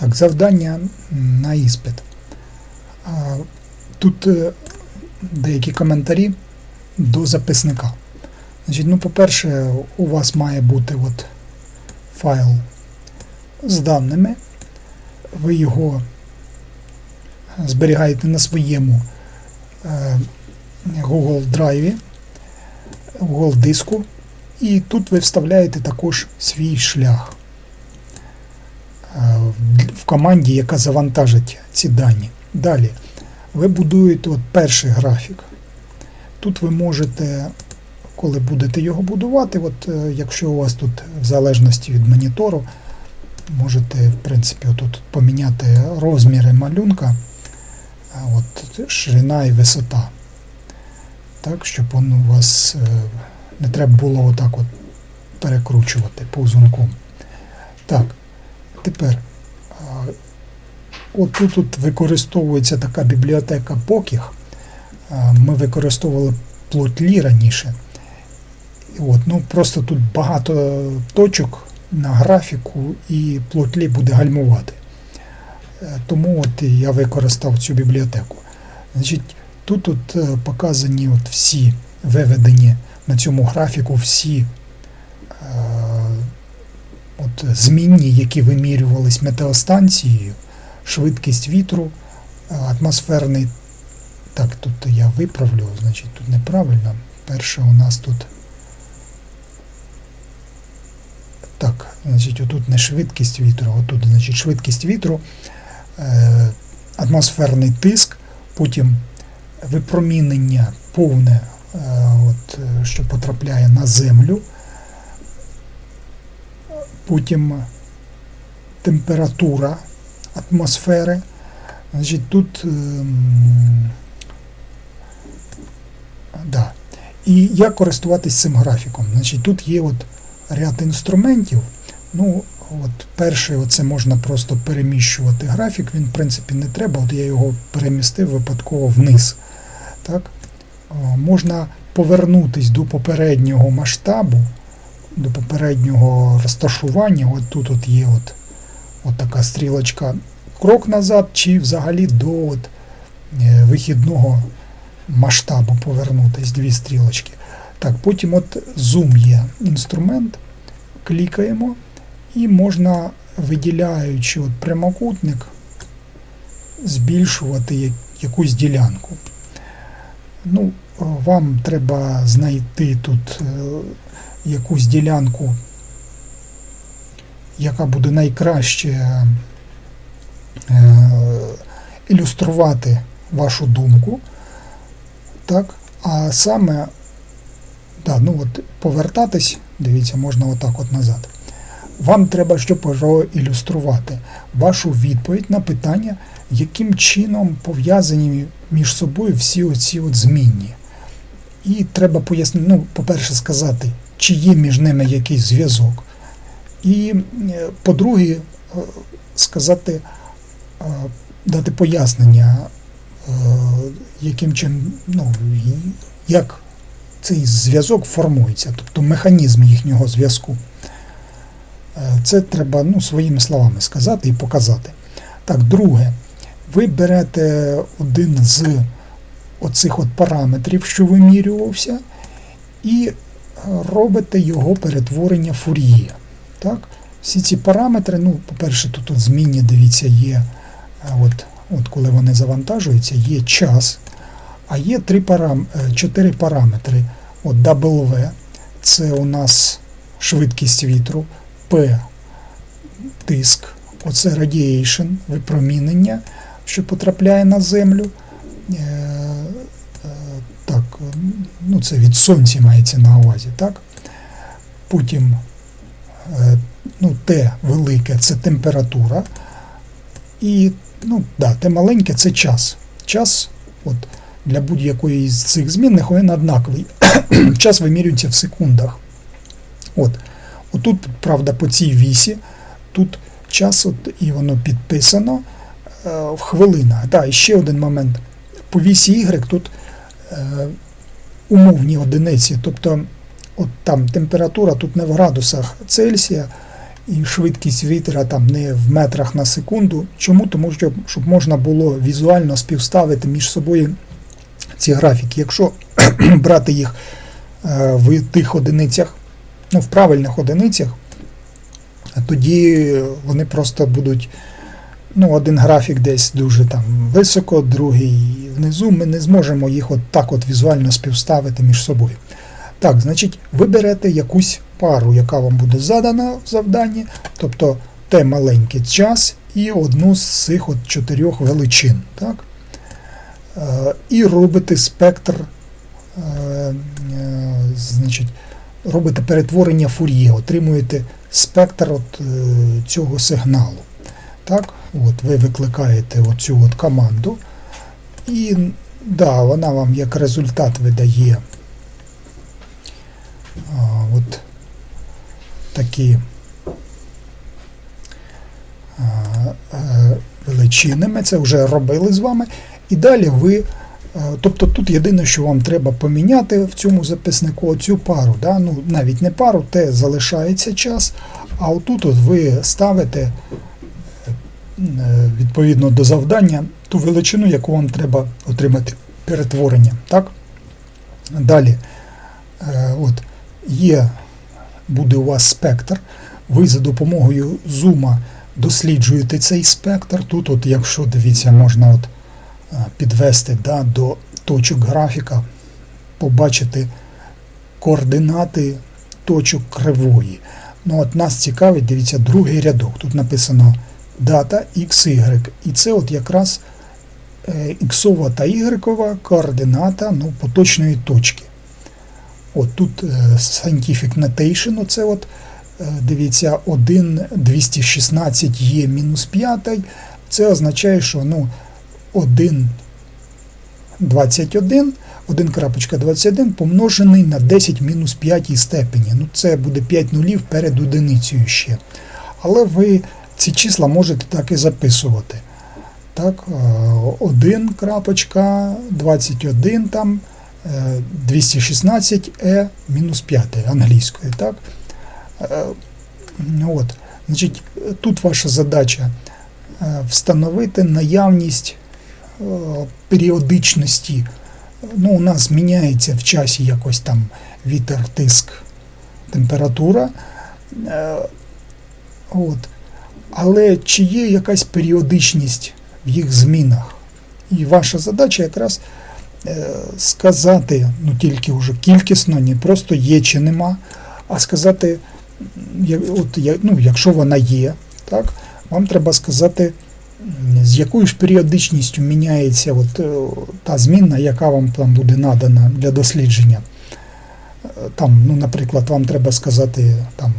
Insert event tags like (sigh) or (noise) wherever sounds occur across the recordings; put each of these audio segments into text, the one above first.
Так, завдання на іспит. Тут е, деякі коментарі до записника. Значить, ну, по-перше, у вас має бути от файл з даними. Ви його зберігаєте на своєму е, Google Drive, Google диску, і тут ви вставляєте також свій шлях в команді, яка завантажить ці дані. Далі ви будуєте от перший графік. Тут ви можете, коли будете його будувати, от е, якщо у вас тут в залежності від монітору, можете, в принципі, тут поміняти розміри малюнка, от ширина і висота. Так, щоб он у вас е, не треба було отак от перекручувати повзунком. Так, тепер от тут, тут використовується така бібліотека Покіх. Ми використовували плотлі раніше. От, ну, просто тут багато точок на графіку і плотлі буде гальмувати. Е, Тому от я використав цю бібліотеку. Значить, тут от е, показані от всі виведені на цьому графіку всі е, от змінні, які вимірювались метеостанцією, швидкість вітру, е, атмосферний. Так, тут я виправлю, значить тут неправильно. Перше у нас тут. Так, значить, отут не швидкість вітру, отут, значить, швидкість вітру, е, атмосферний тиск, потім випромінення повне, е, от, що потрапляє на землю, потім температура атмосфери. Значить, тут ем, да. І як користуватись цим графіком? Значить, тут є от ряд інструментів. Ну, от перший, оце можна просто переміщувати графік, він, в принципі, не треба. От я його перемістив випадково вниз. Так? Можна повернутись до попереднього масштабу, до попереднього розташування. От тут от є от, от така стрілочка крок назад, чи взагалі до от, е, вихідного масштабу повернутись, дві стрілочки. Так, потім от зум є інструмент, клікаємо, і можна, виділяючи от прямокутник, збільшувати якусь ділянку. Ну, вам треба знайти тут е, якусь ділянку, яка буде найкраще е, ілюструвати вашу думку. Так? А саме Да, ну от повертатись, дивіться, можна отак от назад. Вам треба, щоб проілюструвати вашу відповідь на питання, яким чином пов'язані між собою всі оці от змінні. І треба пояснити, ну, по-перше, сказати, чи є між ними якийсь зв'язок. І, е, по-друге, е, сказати, е, дати пояснення, яким чином, ну, як цей зв'язок формується, тобто механізм їхнього зв'язку. Це треба ну, своїми словами сказати і показати. Так, друге, ви берете один з оцих от параметрів, що вимірювався, і робите його перетворення фур'є. Так? Всі ці параметри, ну, по-перше, тут от змінні, дивіться, є, е, от, от коли вони завантажуються, є час. А є три парам... е, чотири параметри. От W це у нас швидкість вітру, P тиск, оце radiation, випромінення, що потрапляє на землю. Е, Так, ну це від сонця мається на увазі, так? Потім ну, Т велике це температура. І ну, да, Т маленьке це час. Час, от для будь-якої з цих змінних він однаковий. (clears throat) Час вимірюється в секундах. От. Отут, правда, по цій вісі, тут час, от, і воно підписано е, в хвилинах. Да, і ще один момент. По вісі Y тут е, умовні одиниці, тобто от там температура тут не в градусах Цельсія, і швидкість вітра там не в метрах на секунду. Чому? Тому що щоб можна було візуально співставити між собою ці графіки. Якщо (clears throat) брати їх е, в тих одиницях, ну в правильних одиницях, тоді вони просто будуть. Ну, один графік десь дуже там високо, другий внизу. Ми не зможемо їх от так от візуально співставити між собою. Так, значить, ви берете якусь пару, яка вам буде задана в завданні, тобто те маленький час і одну з цих от чотирьох величин. Так? Е, І робите спектр, е, е, значить, робите перетворення фур'є, отримуєте спектр от, цього сигналу. Так? От, ви викликаєте оцю от команду, і да, вона вам як результат видає от такі е, величини. Ми це вже робили з вами. І далі ви. е, Тобто тут єдине, що вам треба поміняти в цьому записнику цю пару. Да? Ну, навіть не пару, те залишається час. А отут от ви ставите е, відповідно до завдання ту величину, яку вам треба отримати перетворення. Так? Далі е, от, є, буде у вас спектр. Ви за допомогою зума досліджуєте цей спектр. Тут, от, якщо дивіться, можна от, е, підвести да, до точок графіка, побачити координати точок кривої. Ну, от Нас цікавить, дивіться, другий рядок. Тут написано дата XY. І це от якраз е, іксова та ігрекова координата ну, поточної точки. Отут е, Scientific Notation, оце от, е, дивіться, 1,216 є мінус 5. Це означає, що ну, 1,21, 1,21 помножений на 10 мінус 5 степені. Ну, Це буде 5 нулів перед одиницею ще. Але ви ці числа можете так і записувати. Так, е, 1 крапочка, 21 там. 216E-5 е англійською. Так? Е, от. Значить, Тут ваша задача е, встановити наявність періодичності. Ну, У нас міняється в часі якось там вітер, тиск, температура. От. Але чи є якась періодичність в їх змінах? І ваша задача якраз сказати, ну тільки вже кількісно, не просто є чи нема, а сказати, от, ну, якщо вона є, так, вам треба сказати, з якою ж періодичністю міняється от, е, та змінна, яка вам там буде надана для дослідження. Е, там, ну, Наприклад, вам треба сказати там,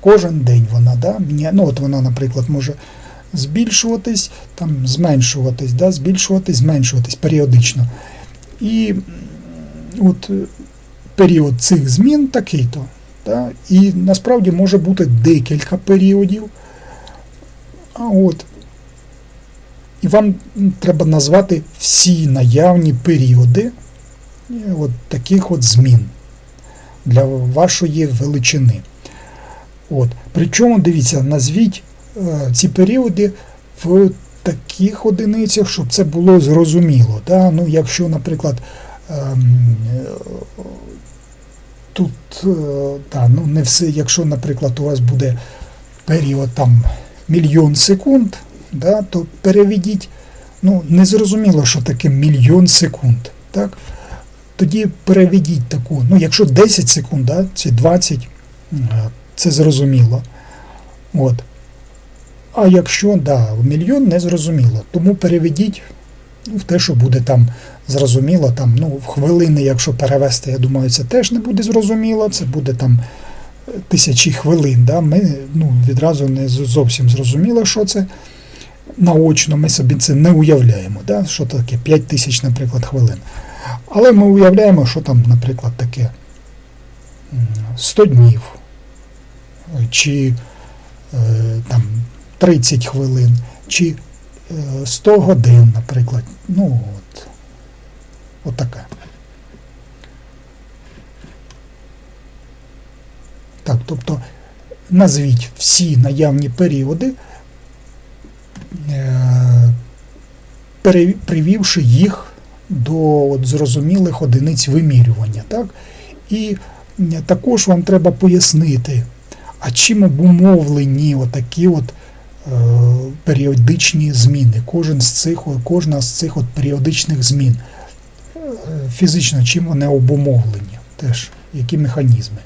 кожен день вона да, міняє, ну, от вона, наприклад, може збільшуватись, там, зменшуватись, да, збільшуватись, зменшуватись періодично. І от період цих змін такий-то. Да, І насправді може бути декілька періодів. А от, І вам треба назвати всі наявні періоди от таких от змін для вашої величини. От. Причому, дивіться, назвіть е, ці періоди в таких одиницях, щоб це було зрозуміло. Да? Ну, Якщо, наприклад, е, тут е, да, ну, не все, якщо, наприклад, у вас буде період там мільйон секунд, да, то переведіть, ну, не зрозуміло, що таке мільйон секунд. Так? Тоді переведіть таку, ну, якщо 10 секунд, да, чи 20, це зрозуміло. От. А якщо, да, в мільйон не зрозуміло. Тому переведіть в те, що буде там зрозуміло. Там, ну, В хвилини, якщо перевести, я думаю, це теж не буде зрозуміло. Це буде там тисячі хвилин. Да? Ми ну, відразу не зовсім зрозуміло, що це. Наочно ми собі це не уявляємо. Да? Що таке 5 тисяч, наприклад, хвилин. Але ми уявляємо, що там, наприклад, таке 100 днів чи е, там 30 хвилин, чи е, 100 годин, наприклад. Ну, от, от таке. Так, тобто назвіть всі наявні періоди, е, привівши їх до от, зрозумілих одиниць вимірювання. Так? І також вам треба пояснити, а чим обумовлені отакі от, е, періодичні зміни. Кожен з цих, кожна з цих от періодичних змін. Е, Фізично, чим вони обумовлені, теж, які механізми.